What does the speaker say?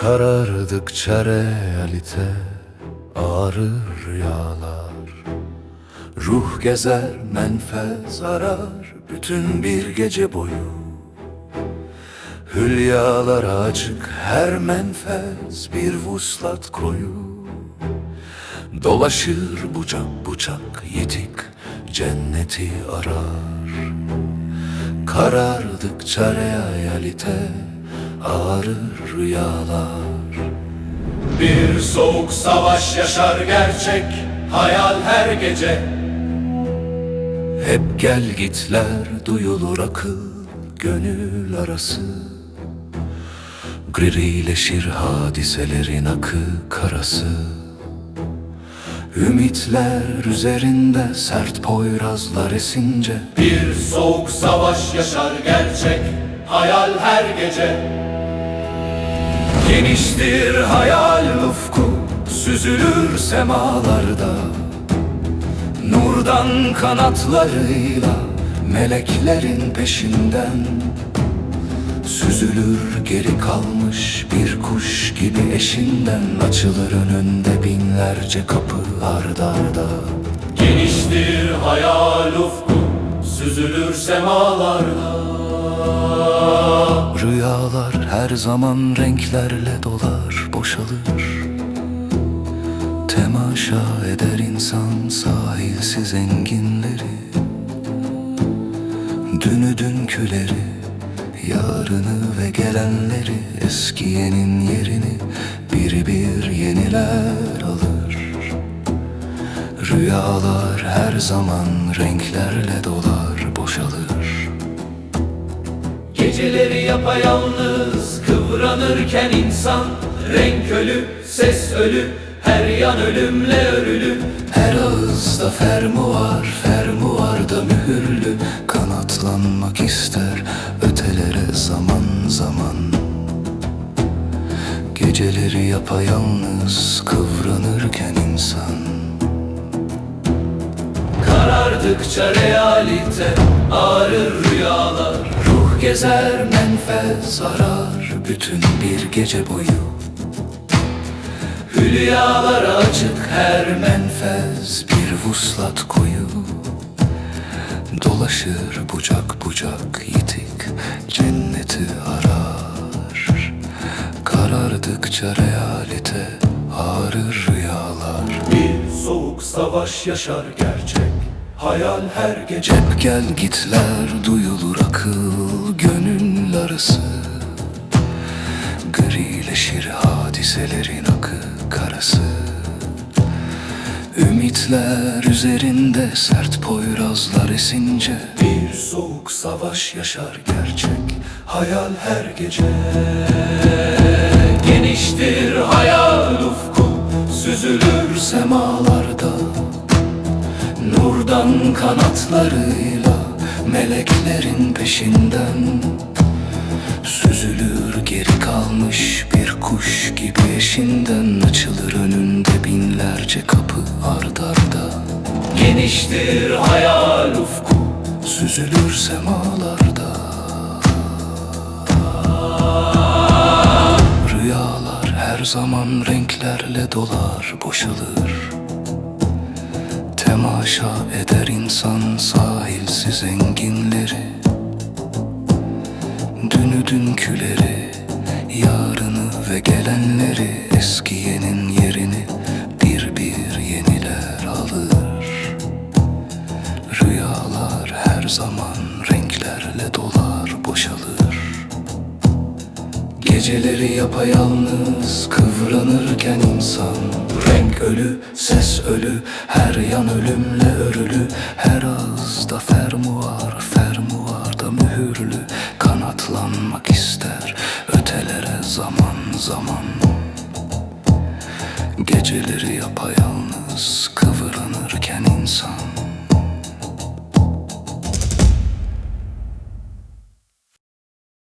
Karardıkça realite ağrır rüyalar Ruh gezer menfez arar bütün bir gece boyu. Hülyalar açık her menfez bir vuslat koyu. Dolaşır bucak bucak yetik cenneti arar. Karardıkça realite ağrır rüyalar. Bir soğuk savaş yaşar gerçek Hayal her gece. Hep gel gitler duyulur akıl gönül arası. Grileşir hadiselerin akı karası. Ümitler üzerinde sert poyrazlar esince. Bir soğuk savaş yaşar gerçek Hayal her gece Geniştir hayal ufku süzülür semalarda. Nurdan kanatlarıyla meleklerin peşinden. Süzülür geri kalmış bir kuş gibi eşinden Açılır önünde binlerce kapı ardarda arda. Geniştir hayal ufku Süzülür semalarda Rüyalar her zaman renklerle dolar, boşalır. Temaşa eder insan sahilsiz enginleri. Dünü dünküleri, yarını ve gelenleri Eskiyenin yerini bir bir yeniler alır. Rüyalar her zaman renklerle dolar, boşalır Geceleri yapayalnız kıvranırken insan Renk ölü, ses ölü, her yan ölümle örülü. Her ağızda fermuar, fermuarda mühürlü. Kanatlanmak ister ötelere zaman zaman. Geceleri yapayalnız kıvranırken insan. Karardıkça realite ağrır rüyalar gezer menfez arar bütün bir gece boyu. Hülyalar açık her Menfez bir vuslat koyu. Dolaşır bucak bucak yitik cenneti arar. Karardıkça realite ağrır rüyalar. Bir soğuk savaş yaşar gerçek Hayal her gece. Cep gel gitler duyulur akıl gönül arası. Grileşir hadiselerin akı karası. Ümitler üzerinde sert poyrazlar esince. Bir soğuk savaş yaşar gerçek Hayal her gece. Geniştir hayal ufku Süzülür Semalarda Kanatlarıyla Meleklerin peşinden Süzülür geri kalmış bir kuş gibi eşinden Açılır önünde binlerce kapı ardarda Geniştir hayal ufku Süzülür semalarda. Rüyalar her zaman renklerle dolar boşalır Temaşa eder insan sahilsiz enginleri. Dünü dünküleri, yarını ve gelenleri Eskiyenin yerini bir bir yeniler alır. Rüyalar her zaman renklerle dolar Geceleri yapayalnız kıvranırken insan. Renk ölü, ses ölü, her yan ölümle örülü. Her ağızda fermuar, fermuarda